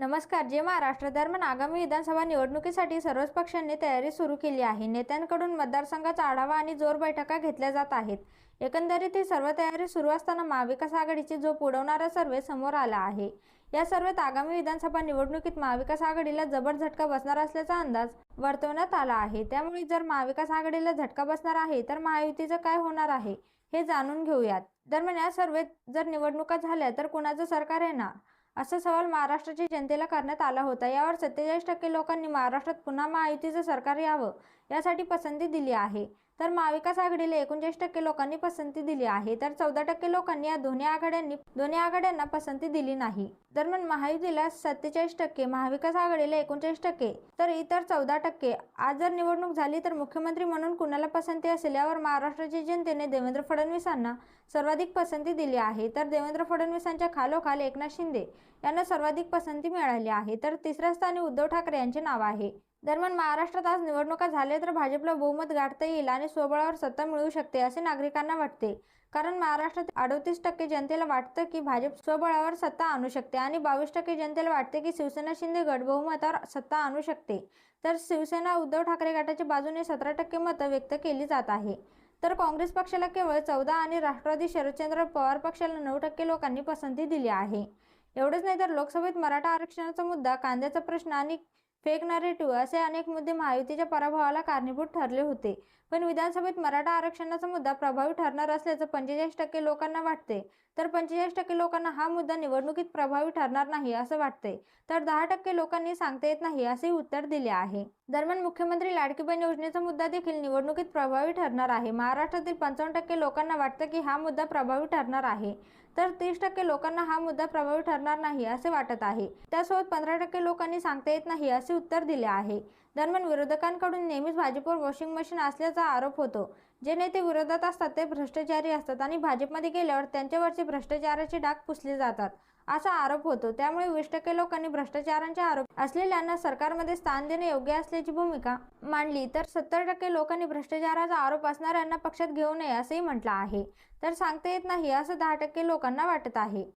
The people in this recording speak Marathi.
नमस्कार जे महाराष्ट्र दरम्यान आगामी विधानसभा निवडणुकीसाठी सर्वच पक्षांनी तयारी सुरू केली आहे. नेत्यांकडून मतदारसंघाचा आढावा आणि जोर बैठका घेतल्या जात आहेत. एकंदरीत ही सर्व तयारी सुरू असताना महाविकास आघाडीची झोप उडवणारा सर्वे समोर आला आहे या सर्वेत आगामी विधानसभा निवडणुकीत महाविकास आघाडीला जबर झटका बसणार असल्याचा अंदाज वर्तवण्यात आला आहे. त्यामुळे जर महाविकास आघाडीला झटका बसणार आहे तर महायुतीचं काय होणार आहे हे जाणून घेऊयात. दरम्यान या सर्वेत जर निवडणुका झाल्या तर कुणाचं सरकार येणार? असा सवाल महाराष्ट्राच्या जनतेला करण्यात आला होता. यावर सत्तेचाळीस टक्के लोकांनी महाराष्ट्रात पुन्हा महायुतीचं सरकार यावं यासाठी पसंती दिली आहे. तर महाविकास आघाडीला एकोणचाळीस टक्के लोकांनी पसंती दिली आहे तर चौदा टक्के लोकांनी या दोन्ही आघाड्यांनी दोन्ही आघाड्यांना पसंती दिली नाही. दरम्यान महायुतीला सत्तेचाळीस टक्के महाविकास आघाडीला एकोणचाळीस टक्के तर इतर चौदा टक्के. आज जर निवडणूक झाली तर मुख्यमंत्री म्हणून कुणाला पसंती असेल यावर महाराष्ट्राच्या जनतेने देवेंद्र फडणवीसांना सर्वाधिक पसंती दिली आहे. तर देवेंद्र फडणवीसांच्या खालोखाल एकनाथ शिंदे यांना सर्वाधिक पसंती मिळाली आहे. तर तिसऱ्या स्थानी उद्धव ठाकरे यांचे नाव आहे. दरम्यान महाराष्ट्रात आज निवडणुका झाल्या तर भाजपला बहुमत गाठता येईल आणि स्वबळावर सत्ता मिळू शकते असे नागरिकांना वाटते. कारण महाराष्ट्रात अडतीस टक्के जनतेला वाटतं की भाजप स्वबळावर सत्ता आणू शकते आणि बावीस टक्के जनतेला वाटते की शिवसेना शिंदे गट बहुमतावर सत्ता आणू शकते. तर शिवसेना उद्धव ठाकरे गटाच्या बाजूने सतरा टक्के मतं व्यक्त केली जात आहे. तर काँग्रेस पक्षाला केवळ चौदा आणि राष्ट्रवादी शरदचंद्र पवार पक्षाला नऊ टक्के लोकांनी पसंती दिली आहे. एवढंच नाही तर लोकसभेत मराठा आरक्षणाचा मुद्दा कांद्याचा प्रश्न आणि फेक नॅरेटिव्ह असे अनेक मुद्दे महायुतीच्या पराभवाला कारणीभूत ठरले होते. पण विधानसभेत मराठा आरक्षणाचा मुद्दा प्रभावी ठरणार असल्याचं पंचेचाळीस टक्के लोकांना वाटते. तर पंचेचाळीस टक्के लोकांना हा मुद्दा निवडणुकीत प्रभावी ठरणार नाही असं वाटतंय. तर दहा टक्के लोकांनी सांगता येत नाही असेही उत्तर दिले आहे. दरम्यान मुख्यमंत्री लाडकी बहीण योजनेचा मुद्दा देखील निवडणुकीत प्रभावी ठरणार आहे. महाराष्ट्रातील पंचावन्न टक्के लोकांना वाटतं की हा मुद्दा प्रभावी ठरणार आहे. तर तीस टक्के लोकांना हा मुद्दा प्रभावी ठरणार नाही असे वाटत आहे. त्यासोबत पंधरा टक्के लोकांनी सांगता येत नाही असे उत्तर दिले आहे. दरम्यान विरोधकांकडून नेहमीच भाजपवर वॉशिंग मशीन असल्याचा आरोप होतो. जे नेते विरोधात असतात ते भ्रष्टाचारी असतात आणि भाजपमध्ये गेल्यावर त्यांच्यावरचे भ्रष्टाचाराचे डाग पुसले जातात असा आरोप होतो. त्यामुळे वीस टक्के लोकांनी भ्रष्टाचारांचे आरोप असलेल्यांना सरकारमध्ये स्थान देणे योग्य असल्याची भूमिका मांडली. तर सत्तर टक्के लोकांनी भ्रष्टाचाराचा आरोप असणाऱ्यांना पक्षात घेऊ नये असेही म्हटलं आहे. तर सांगता येत नाही असं दहा टक्के लोकांना वाटत आहे.